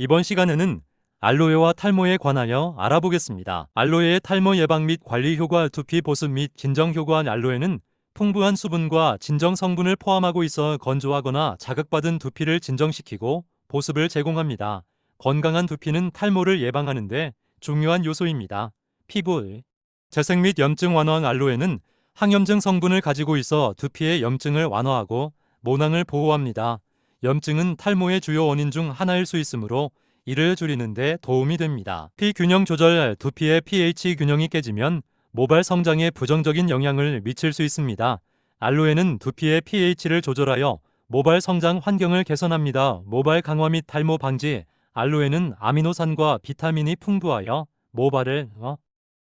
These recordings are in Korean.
이번 시간에는 알로에와 탈모에 관하여 알아보겠습니다. 알로에의 탈모 예방 및 관리 효과, 두피 보습 및 진정 효과 알로에는 풍부한 수분과 진정 성분을 포함하고 있어 건조하거나 자극받은 두피를 진정시키고 보습을 제공합니다. 건강한 두피는 탈모를 예방하는데 중요한 요소입니다. 피부, 재생 및 염증 완화 알로에는 항염증 성분을 가지고 있어 두피의 염증을 완화하고 모낭을 보호합니다. 염증은 탈모의 주요 원인 중 하나일 수 있으므로 이를 줄이는 데 도움이 됩니다. 피 균형 조절 두피의 pH 균형이 깨지면 모발 성장에 부정적인 영향을 미칠 수 있습니다. 알로에는 두피의 pH를 조절하여 모발 성장 환경을 개선합니다. 모발 강화 및 탈모 방지 알로에는 아미노산과 비타민이 풍부하여 모발을 어?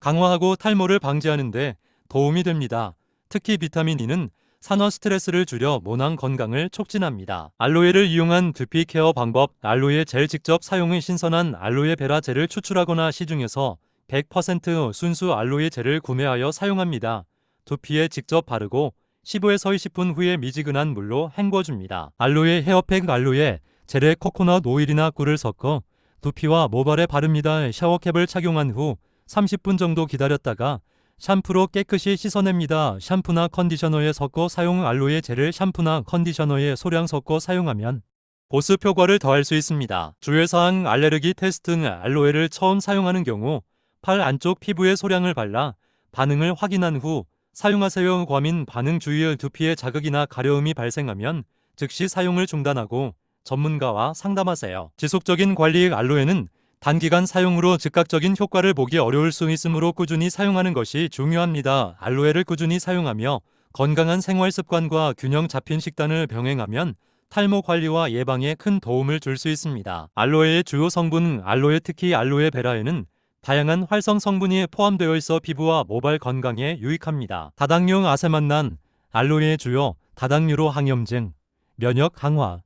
강화하고 탈모를 방지하는 데 도움이 됩니다. 특히 비타민 E는 산화 스트레스를 줄여 모낭 건강을 촉진합니다. 알로에를 이용한 두피 케어 방법 알로에 젤 직접 사용의 신선한 알로에 베라 젤을 추출하거나 시중에서 100% 순수 알로에 젤을 구매하여 사용합니다. 두피에 직접 바르고 15에서 20분 후에 미지근한 물로 헹궈줍니다. 알로에 헤어팩 알로에 젤에 코코넛 오일이나 꿀을 섞어 두피와 모발에 바릅니다. 샤워캡을 착용한 후 30분 정도 기다렸다가 샴푸로 깨끗이 씻어냅니다. 샴푸나 컨디셔너에 섞어 사용 알로에 젤을 샴푸나 컨디셔너에 소량 섞어 사용하면 보습 효과를 더할 수 있습니다. 주의사항 알레르기 테스트 알로에를 처음 사용하는 경우 팔 안쪽 피부에 소량을 발라 반응을 확인한 후 사용하세요. 과민 반응 주의 두피에 자극이나 가려움이 발생하면 즉시 사용을 중단하고 전문가와 상담하세요. 지속적인 관리 알로에는 단기간 사용으로 즉각적인 효과를 보기 어려울 수 있으므로 꾸준히 사용하는 것이 중요합니다. 알로에를 꾸준히 사용하며 건강한 생활 습관과 균형 잡힌 식단을 병행하면 탈모 관리와 예방에 큰 도움을 줄 수 있습니다. 알로에의 주요 성분 알로에 특히 알로에 베라에는 다양한 활성 성분이 포함되어 있어 피부와 모발 건강에 유익합니다. 다당류 아세만난 알로에의 주요 다당류로 항염증, 면역 강화,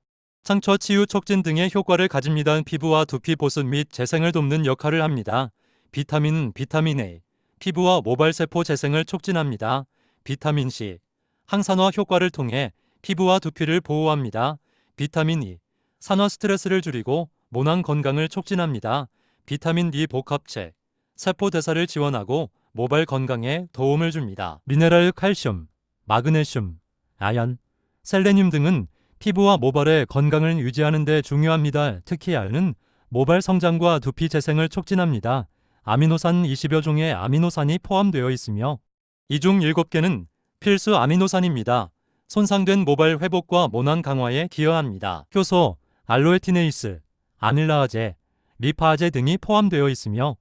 상처 치유 촉진 등의 효과를 가집니다. 피부와 두피 보습 및 재생을 돕는 역할을 합니다. 비타민은 비타민 A, 피부와 모발 세포 재생을 촉진합니다. 비타민 C, 항산화 효과를 통해 피부와 두피를 보호합니다. 비타민 E, 산화 스트레스를 줄이고 모낭 건강을 촉진합니다. 비타민 D 복합체, 세포 대사를 지원하고 모발 건강에 도움을 줍니다. 미네랄 칼슘, 마그네슘, 아연, 셀레늄 등은 피부와 모발의 건강을 유지하는 데 중요합니다. 특히 알은 모발 성장과 두피 재생을 촉진합니다. 아미노산 20여 종의 아미노산이 포함되어 있으며 이 중 7개는 필수 아미노산입니다. 손상된 모발 회복과 모낭 강화에 기여합니다. 효소, 알로에티네이스, 아밀라아제, 리파아제 등이 포함되어 있으며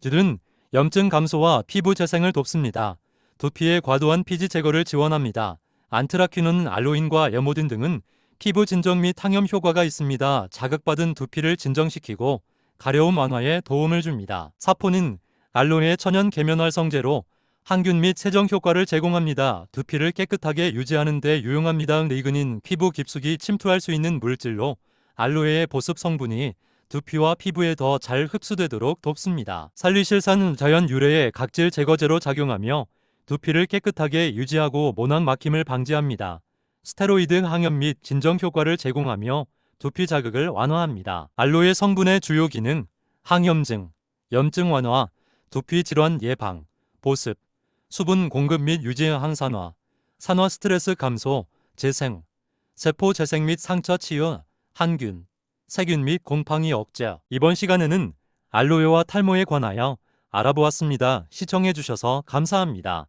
들은 염증 감소와 피부 재생을 돕습니다. 두피의 과도한 피지 제거를 지원합니다. 안트라퀴논, 알로인과 여모딘 등은 피부 진정 및 항염 효과가 있습니다. 자극받은 두피를 진정시키고 가려움 완화에 도움을 줍니다. 사포닌, 알로에 천연 계면활성제로 항균 및 세정 효과를 제공합니다. 두피를 깨끗하게 유지하는 데 유용합니다. 리그닌, 피부 깊숙이 침투할 수 있는 물질로 알로에의 보습 성분이 두피와 피부에 더 잘 흡수되도록 돕습니다. 살리실산 자연 유래의 각질 제거제로 작용하며 두피를 깨끗하게 유지하고 모낭 막힘을 방지합니다. 스테로이드 항염 및 진정 효과를 제공하며 두피 자극을 완화합니다. 알로에 성분의 주요 기능, 항염증, 염증 완화, 두피 질환 예방, 보습, 수분 공급 및 유지 항산화, 산화 스트레스 감소, 재생, 세포 재생 및 상처 치유, 항균, 세균 및 곰팡이 억제. 이번 시간에는 알로에와 탈모에 관하여 알아보았습니다. 시청해 주셔서 감사합니다.